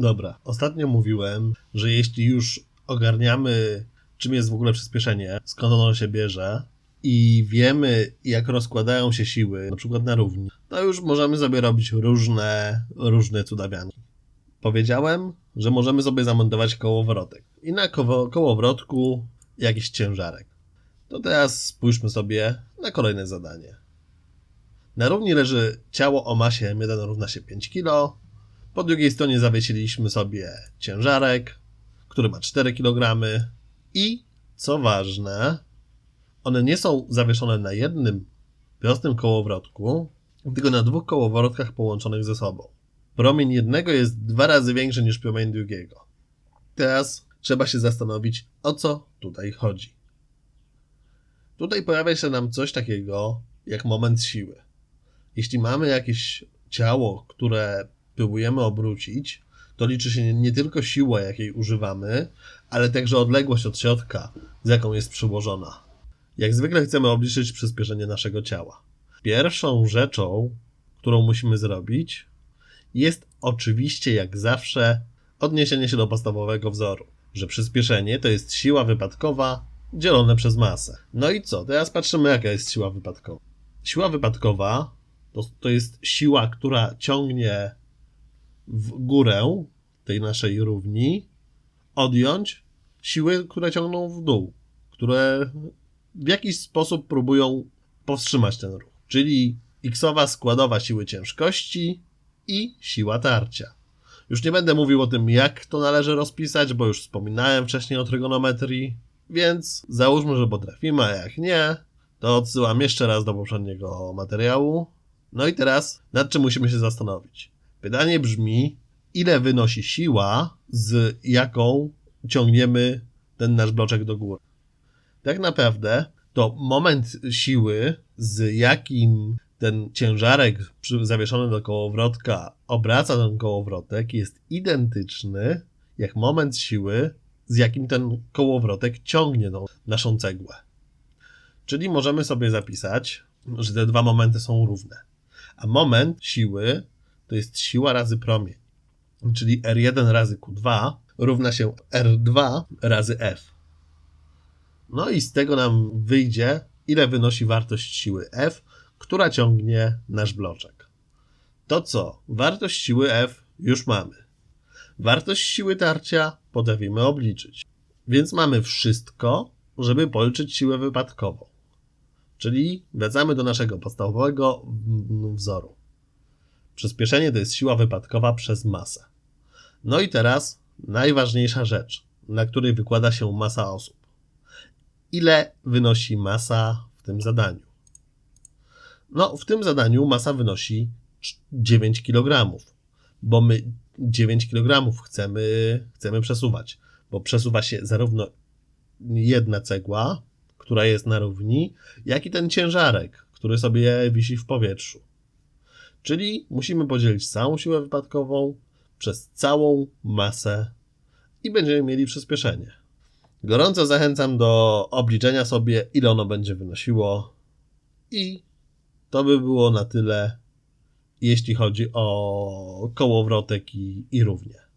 Dobra, ostatnio mówiłem, że jeśli już ogarniamy, czym jest w ogóle przyspieszenie, skąd ono się bierze i wiemy, jak rozkładają się siły, na przykład na równi, to już możemy sobie robić różne, różne cudawianki. Powiedziałem, że możemy sobie zamontować kołowrotek i na koło, kołowrotku jakiś ciężarek. To teraz spójrzmy sobie na kolejne zadanie. Na równi leży ciało o masie m1 równa się 5 kg. Po drugiej stronie zawiesiliśmy sobie ciężarek, który ma 4 kg. I co ważne, one nie są zawieszone na jednym prostym kołowrotku, tylko na dwóch kołowrotkach połączonych ze sobą. Promień jednego jest dwa razy większy niż promień drugiego. Teraz trzeba się zastanowić, o co tutaj chodzi. Tutaj pojawia się nam coś takiego jak moment siły. Jeśli mamy jakieś ciało, które próbujemy obrócić, to liczy się nie tylko siła, jakiej używamy, ale także odległość od środka, z jaką jest przyłożona. Jak zwykle chcemy obliczyć przyspieszenie naszego ciała. Pierwszą rzeczą, którą musimy zrobić, jest oczywiście, jak zawsze, odniesienie się do podstawowego wzoru, że przyspieszenie to jest siła wypadkowa dzielone przez masę. No i co? Teraz patrzymy, jaka jest siła wypadkowa. Siła wypadkowa to, to jest siła, która ciągnie w górę tej naszej równi, odjąć siły, które ciągną w dół, które w jakiś sposób próbują powstrzymać ten ruch. Czyli xowa składowa siły ciężkości i siła tarcia. Już nie będę mówił o tym, jak to należy rozpisać, bo już wspominałem wcześniej o trygonometrii, więc załóżmy, że potrafimy, a jak nie, to odsyłam jeszcze raz do poprzedniego materiału. No i teraz, nad czym musimy się zastanowić? Pytanie brzmi, ile wynosi siła, z jaką ciągniemy ten nasz bloczek do góry? Tak naprawdę to moment siły, z jakim ten ciężarek zawieszony do kołowrotka obraca ten kołowrotek, jest identyczny jak moment siły, z jakim ten kołowrotek ciągnie tą naszą cegłę. Czyli możemy sobie zapisać, że te dwa momenty są równe. A moment siły to jest siła razy promień. Czyli R1 razy Q2 równa się R2 razy F. No i z tego nam wyjdzie, ile wynosi wartość siły F, która ciągnie nasz bloczek. To co? Wartość siły F już mamy. Wartość siły tarcia potrafimy obliczyć. Więc mamy wszystko, żeby policzyć siłę wypadkową. Czyli wracamy do naszego podstawowego wzoru. Przyspieszenie to jest siła wypadkowa przez masę. No i teraz najważniejsza rzecz, na której wykłada się masa osób. Ile wynosi masa w tym zadaniu? No, w tym zadaniu masa wynosi cz- 9 kg, bo my 9 kg chcemy, chcemy przesuwać, bo przesuwa się zarówno jedna cegła, która jest na równi, jak i ten ciężarek, który sobie wisi w powietrzu. Czyli musimy podzielić całą siłę wypadkową przez całą masę i będziemy mieli przyspieszenie. Gorąco zachęcam do obliczenia sobie, ile ono będzie wynosiło. I to by było na tyle, jeśli chodzi o kołowrotek i, i równie.